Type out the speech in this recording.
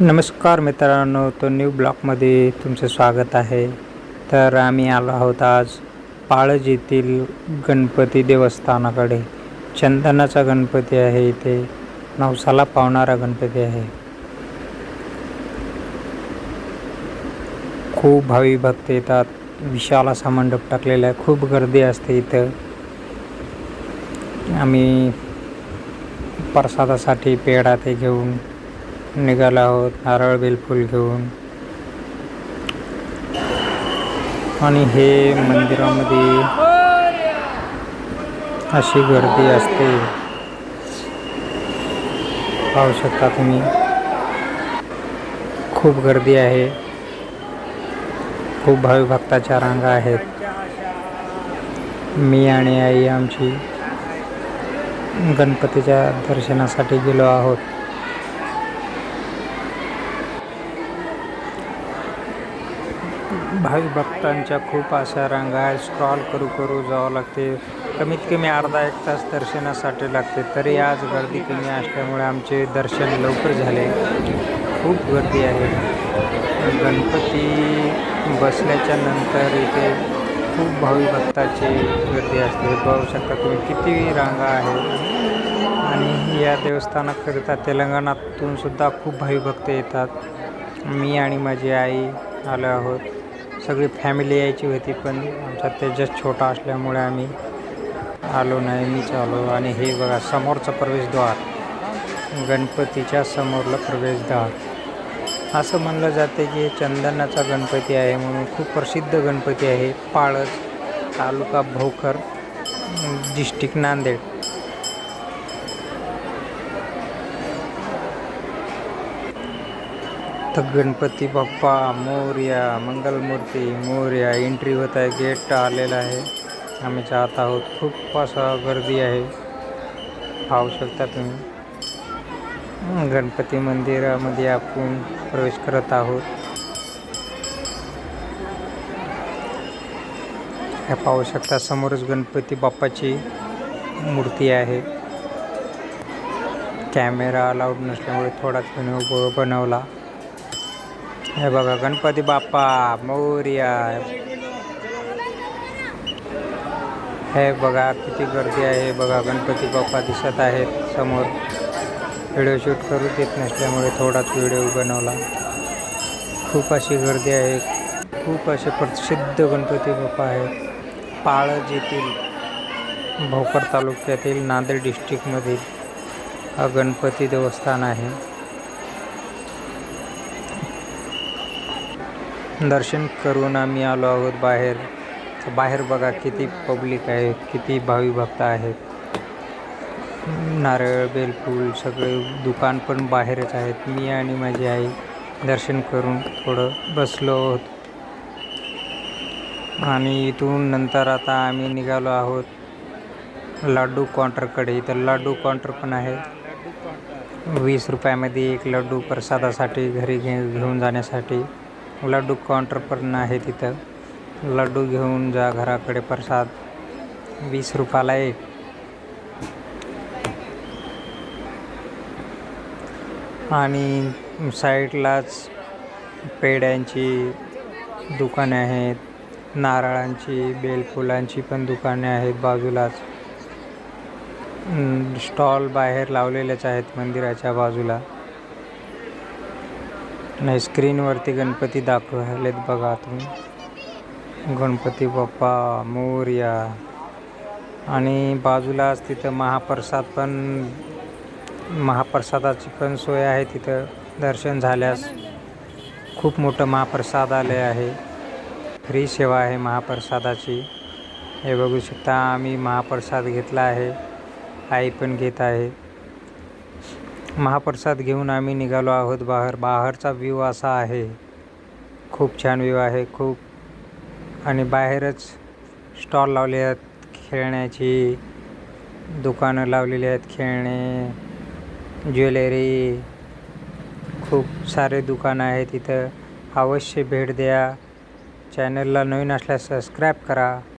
नमस्कार मित्रांनो तो न्यू ब्लॉकमध्ये तुमचं स्वागत आहे. तर आम्ही आलो आहोत आज पाळज येथील गणपती देवस्थानाकडे. चंदनाचा गणपती आहे इथे. नवसाला पावणारा गणपती आहे. खूप भावी भक्त येतात. विशाल असा मंडप टाकलेला आहे. खूप गर्दी असते इथं. आम्ही प्रसादासाठी पेढा ते घेऊन निघाला आहोत नारळ बेलफूल घेऊन. आणि हे मंदिरामध्ये अशी गर्दी असते. पाहू शकता तुम्ही. खूप गर्दी आहे. खूप भावी भक्ताच्या रांगा आहेत. मी आणि आई आमची गणपतीच्या दर्शनासाठी गेलो आहोत. भावी भक्तांच्या खूप अशा रांगा आहेत. स्क्रॉल करू करू जावं लागते. कमीत कमी अर्धा एक तास दर्शनासाठी लागते. तरी आज गर्दी कमी असल्यामुळे आमचे दर्शन लवकर झाले. खूप गर्दी आहे. गणपती बसल्याच्या नंतर इथे खूप भावी भक्ताची गर्दी असते. पाहू शकता तुम्ही किती रांगा आहेत. आणि या देवस्थानाकरिता तेलंगणातून सुद्धा खूप भावी भक्त येतात. मी आणि माझी आई आलो आहोत. सगळी फॅमिली यायची होती पण आमचा तेजस छोटा असल्यामुळे आम्ही आलो नाही मीच आलो. आणि हे बघा समोरचं प्रवेशद्वार. गणपतीच्या समोरलं प्रवेशद्वार. असं म्हणलं जाते की चंदनाचा गणपती आहे म्हणून खूप प्रसिद्ध गणपती आहे. पाळस तालुका भोकर डिस्ट्रिक्ट नांदेड. गणपती बाप्पा मोर्या मंगलमूर्ती मोर्या. एंट्री होत आहे गेट आलेला आहे. आम्ही जात आहोत. खूप असा गर्दी आहे. पाहू शकता तुम्ही. गणपती मंदिरामध्ये आपण प्रवेश करत आहोत. हे पाहू शकता समोरच गणपती बाप्पाची मूर्ती आहे. कॅमेरा अलाउड नसल्यामुळे थोडाच व्हिडिओ बनवला. हे बघा गणपती बाप्पा मौर्या हे बघा किती गर्दी आहे. बघा गणपती बाप्पा दिसत आहेत समोर. व्हिडिओ शूट करू देत नसल्यामुळे थोडाच व्हिडिओ बनवला. खूप अशी गर्दी आहे. खूप असे प्रसिद्ध गणपती बाप्पा आहेत. पाळज येथील भोकर तालुक्यातील नांदेड डिस्ट्रिक्टमधील हा गणपती देवस्थान आहे. दर्शन करून आम्ही आलो आहोत बाहेर. बाहेर बघा किती पब्लिक आहे किती भावी भक्त आहेत. नारळ बेलफूल सगळे दुकान पण बाहेरच आहेत. मी आणि माझी आई दर्शन करून थोडं बसलो आहोत. आणि इथून नंतर आता आम्ही निघालो आहोत लाडू काउंटरकडे. इथं लाडू काउंटर पण आहे. वीस रुपयामध्ये एक लाडू प्रसादासाठी घरी घे घेऊन जाण्यासाठी. लाडू काउंटर पण आहे तिथं. लाडू घेऊन जा घराकडे प्रसाद. वीस रुपयाला एक. आणि साईडलाच पेड्यांची दुकाने आहेत नारळांची बेलफुलांची पण दुकाने आहेत बाजूलाच. स्टॉल बाहेर लावलेलेच आहेत मंदिराच्या बाजूला. नाही स्क्रीनवरती गणपती दाखवलेत बघा तुम्ही. गणपती बाप्पा मोर्या. आणि बाजूलाच तिथं महाप्रसाद पण महाप्रसादाची पण सोय आहे तिथं. दर्शन झाल्यास खूप मोठं महाप्रसाद आले आहे. फ्री सेवा आहे महाप्रसादाची. हे बघू शकता आम्ही महाप्रसाद घेतला आहे. आई पण घेत आहे. महाप्रसाद घेऊन आम्ही निघालो आहोत बाहेर. बाहेरचा व्ह्यू असा आहे. खूप छान व्ह्यू आहे खूप. आणि बाहेरच स्टॉल लावले आहेत खेळण्याची. दुकानं लावलेली आहेत खेळणे. ज्वेलरी. खूप सारे दुकानं आहेत तिथं अवश्य भेट द्या. चॅनलला नवीन असल्यास सबस्क्राईब करा.